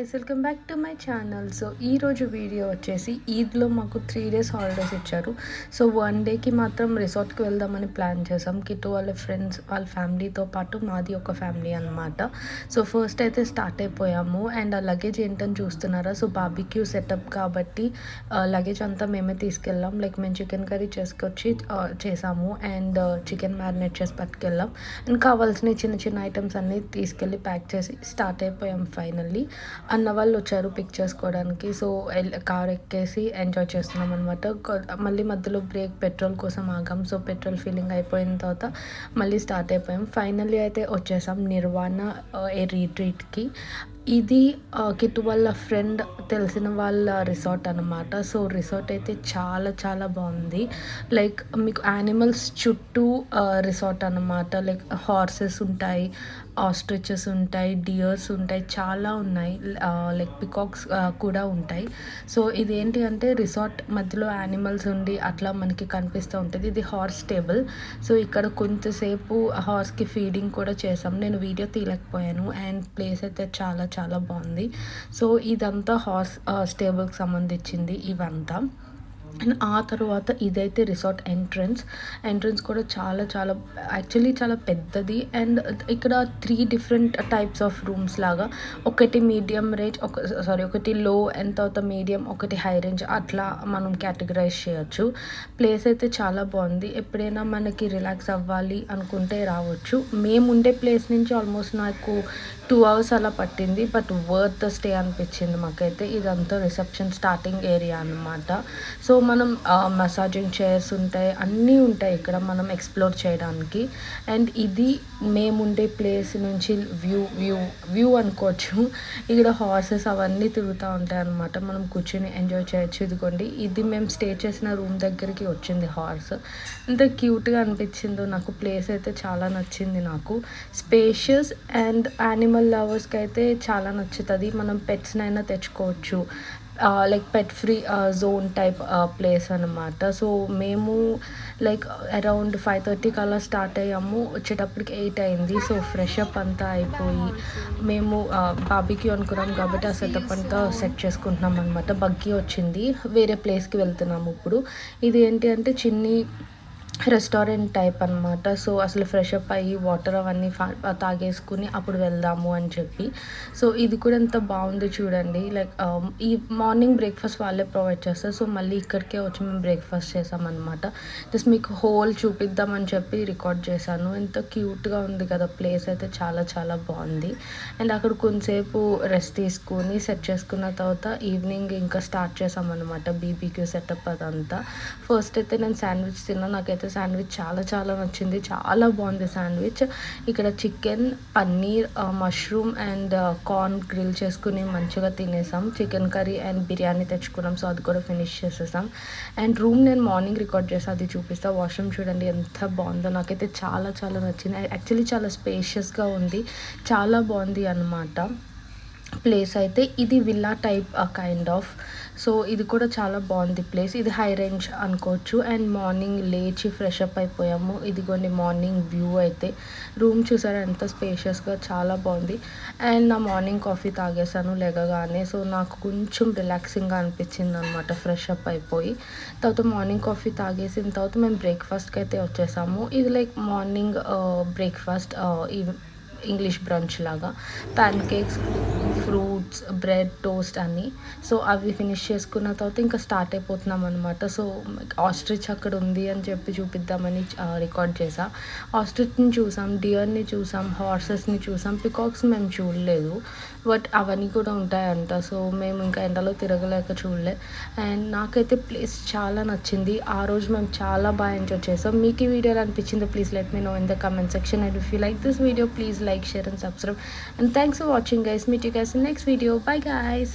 Guys welcome back to my channel so ఈరోజు video వచ్చేసి ఈద్లో మాకు త్రీ డేస్ హాలిడేస్ ఇచ్చారు. సో వన్ డేకి మాత్రం రిసార్ట్కి వెళ్దామని ప్లాన్ చేసాం. కిట్టు వాళ్ళ ఫ్రెండ్స్ వాళ్ళ ఫ్యామిలీతో పాటు మాది ఒక ఫ్యామిలీ అనమాట సో ఫస్ట్ అయితే స్టార్ట్ అయిపోయాము. అండ్ ఆ లగేజ్ ఏంటని చూస్తున్నారా? సో బాబిక్యూ సెటప్ కాబట్టి లగేజ్ అంతా మేమే తీసుకెళ్ళాం. లైక్ మేము చికెన్ కర్రీ చేసుకొచ్చి చేసాము. అండ్ చికెన్ మ్యారినేట్ చేసి పట్టుకెళ్ళాం. అండ్ కావాల్సిన చిన్న చిన్న ఐటమ్స్ అన్నీ తీసుకెళ్ళి ప్యాక్ చేసి స్టార్ట్ అయిపోయాం ఫైనల్లీ అన్న వాళ్ళు వచ్చారు పిక్ చేసుకోవడానికి. సో కార్ ఎక్కేసి ఎంజాయ్ చేస్తున్నాం అనమాట మళ్ళీ మధ్యలో బ్రేక్ పెట్రోల్ కోసం ఆగాం. సో పెట్రోల్ ఫీలింగ్ అయిపోయిన తర్వాత మళ్ళీ స్టార్ట్ అయిపోయాం. ఫైనల్లీ అయితే వచ్చేసాం నిర్వాణ ఏ రీట్రీట్కి ఇది కితు వాళ్ళ ఫ్రెండ్ తెలిసిన వాళ్ళ రిసార్ట్ అనమాట సో రిసార్ట్ అయితే చాలా చాలా బాగుంది. లైక్ మీకు యానిమల్స్ చుట్టూ రిసార్ట్ అనమాట లైక్ హార్సెస్ ఉంటాయి ఆస్ట్రిచెస్ ఉంటాయి డియర్స్ ఉంటాయి చాలా ఉన్నాయి. లైక్ పికాక్స్ కూడా ఉంటాయి. సో ఇది ఏంటి అంటే రిసార్ట్ మధ్యలో యానిమల్స్ ఉండి అట్లా మనకి కనిపిస్తూ ఉంటుంది. ఇది హార్స్ టేబుల్ సో ఇక్కడ కొంతసేపు హార్స్కి ఫీడింగ్ కూడా చేసాం. నేను వీడియో తీయలేకపోయాను. అండ్ ప్లేస్ అయితే చాలా చాలా చాలా బాగుంది. సో ఇదంతా హార్స్ స్టేబుల్కి సంబంధించింది ఇవంతా. అండ్ ఆ తర్వాత ఇదైతే రిసార్ట్ ఎంట్రన్స్. ఎంట్రన్స్ కూడా చాలా చాలా యాక్చువల్లీ చాలా పెద్దది. అండ్ ఇక్కడ three different types of rooms లాగా. ఒకటి మీడియం రేంజ్ ఒక సారీ ఒకటి లో అండ్ తర్వాత మీడియం ఒకటి హై రేంజ్. అట్లా మనం కేటగరైజ్ చేయొచ్చు. ప్లేస్ అయితే చాలా బాగుంది. ఎప్పుడైనా మనకి రిలాక్స్ అవ్వాలి అనుకుంటే రావచ్చు. మేము ఉండే ప్లేస్ నుంచి ఆల్మోస్ట్ నాకు టూ అవర్స్ అలా పట్టింది. బట్ వర్త్ ద స్టే అనిపించింది మాకైతే. ఇదంతా రిసెప్షన్ స్టార్టింగ్ ఏరియా అనమాట సో మనం మసాజింగ్ చైర్స్ ఉంటాయి అన్నీ ఉంటాయి ఇక్కడ మనం ఎక్స్ప్లోర్ చేయడానికి. అండ్ ఇది మేముండే ప్లేస్ నుంచి వ్యూ వ్యూ వ్యూ అనుకోవచ్చు. ఇక్కడ హార్సెస్ అవన్నీ తిరుగుతూ ఉంటాయి అనమాట మనం కూర్చొని ఎంజాయ్ చేయొచ్చు. ఇదిగోండి ఇది మేము స్టే చేసిన రూమ్ దగ్గరికి వచ్చింది హార్స్ ఎంత క్యూట్గా అనిపించిందో నాకు ప్లేస్ అయితే చాలా నచ్చింది నాకు. స్పేషియస్ అండ్ యానిమల్ లవర్స్కి అయితే చాలా నచ్చుతుంది. మనం పెట్స్నైనా తెచ్చుకోవచ్చు. Like pet free zone type place అనమాట సో మేము లైక్ అరౌండ్ ఫైవ్ థర్టీకి అలా స్టార్ట్ అయ్యాము. వచ్చేటప్పటికి ఎయిట్ అయింది. సో ఫ్రెష్ అప్ అంతా అయిపోయి మేము బాబీకి అనుకున్నాం కాబట్టి ఆ సెటప్ అంతా సెట్ చేసుకుంటున్నాం అనమాట బగ్గి వచ్చింది. వేరే ప్లేస్కి వెళ్తున్నాము ఇప్పుడు. ఇది ఏంటి అంటే చిన్ని రెస్టారెంట్ టైప్ అనమాట సో అసలు ఫ్రెష్ అప్ అయ్యి వాటర్ అవన్నీ ఫా- తాగేసుకుని అప్పుడు వెళ్దాము అని చెప్పి. సో ఇది కూడా ఎంత బాగుంది చూడండి. లైక్ ఈ మార్నింగ్ బ్రేక్ఫాస్ట్ వాళ్ళే ప్రొవైడ్ చేస్తారు. సో మళ్ళీ ఇక్కడికే వచ్చి మేము బ్రేక్ఫాస్ట్ చేసామన్నమాట. జస్ట్ మీకు హోల్ చూపిద్దామని చెప్పి రికార్డ్ చేశాను. ఎంత క్యూట్గా ఉంది కదా ప్లేస్ అయితే చాలా చాలా బాగుంది. అండ్ అక్కడ కొంతసేపు రెస్ట్ తీసుకుని సెట్ చేసుకున్న తర్వాత ఈవినింగ్ ఇంకా స్టార్ట్ చేసామన్నమాట. బీబీక్యూ సెటప్ అదంతా. ఫస్ట్ అయితే నేను శాండ్విచ్ తిన్నా. నాకైతే శాండ్విచ్ చాలా చాలా నచ్చింది. చాలా బాగుంది శాండ్విచ్ ఇక్కడ chicken paneer mushroom and corn grill చేసుకుని మంచిగా తినేసాం. చికెన్ కర్రీ అండ్ బిర్యానీ తెచ్చుకున్నాం. సో అది కూడా ఫినిష్ చేసేసాం. అండ్ రూమ్ నేను మార్నింగ్ రికార్డ్ చేసి అది చూపిస్తా. వాష్రూమ్ చూడండి ఎంత బాగుందో. నాకైతే చాలా చాలా నచ్చింది. యాక్చువల్లీ చాలా స్పేషియస్గా ఉంది. చాలా బాగుంది అన్నమాట. ప్లేస్ అయితే ఇది villa type kind of so ఇది కూడా చాలా బాగుంది ప్లేస్ ఇది హై రేంజ్ అనుకోవచ్చు. అండ్ మార్నింగ్ లేచి ఫ్రెష్ అప్ అయిపోయాము. ఇదిగోండి మార్నింగ్ వ్యూ అయితే. రూమ్ చూసారా? ఎంత స్పేషియస్గా చాలా బాగుంది. అండ్ నా మార్నింగ్ కాఫీ తాగేసాను లేగగానే. సో నాకు కొంచెం రిలాక్సింగ్గా అనిపించింది అనమాట ఫ్రెష్ అప్ అయిపోయి. తర్వాత మార్నింగ్ కాఫీ తాగేసిన తర్వాత మేము బ్రేక్ఫాస్ట్కి అయితే వచ్చేసాము. ఇది like morning breakfast English brunch లాగా. Pancakes fruits bread toast అన్నీ. సో అవి ఫినిష్ చేసుకున్న తర్వాత ఇంకా స్టార్ట్ అయిపోతున్నాం అనమాట సో ఆస్ట్రిచ్ అక్కడ ఉంది అని చెప్పి చూపిద్దామని రికార్డ్ చేసా ఆస్ట్రిచ్ని చూసాం డియర్ని చూసాం హార్సెస్ని చూసాం. పికాక్స్ మేము చూడలేదు. బట్ అవన్నీ కూడా ఉంటాయంట. సో మేము ఇంకా ఎండలో తిరగలేక చూడలే. అండ్ నాకైతే ప్లేస్ చాలా నచ్చింది. ఆ రోజు మేము చాలా బాగా ఎంజాయ్ చేసాం మీకు ఈ వీడియో అనిపించింది please let me know in the comment section. And if you like this video please like share and subscribe. And thanks for watching guys. Meet you guys next video bye guys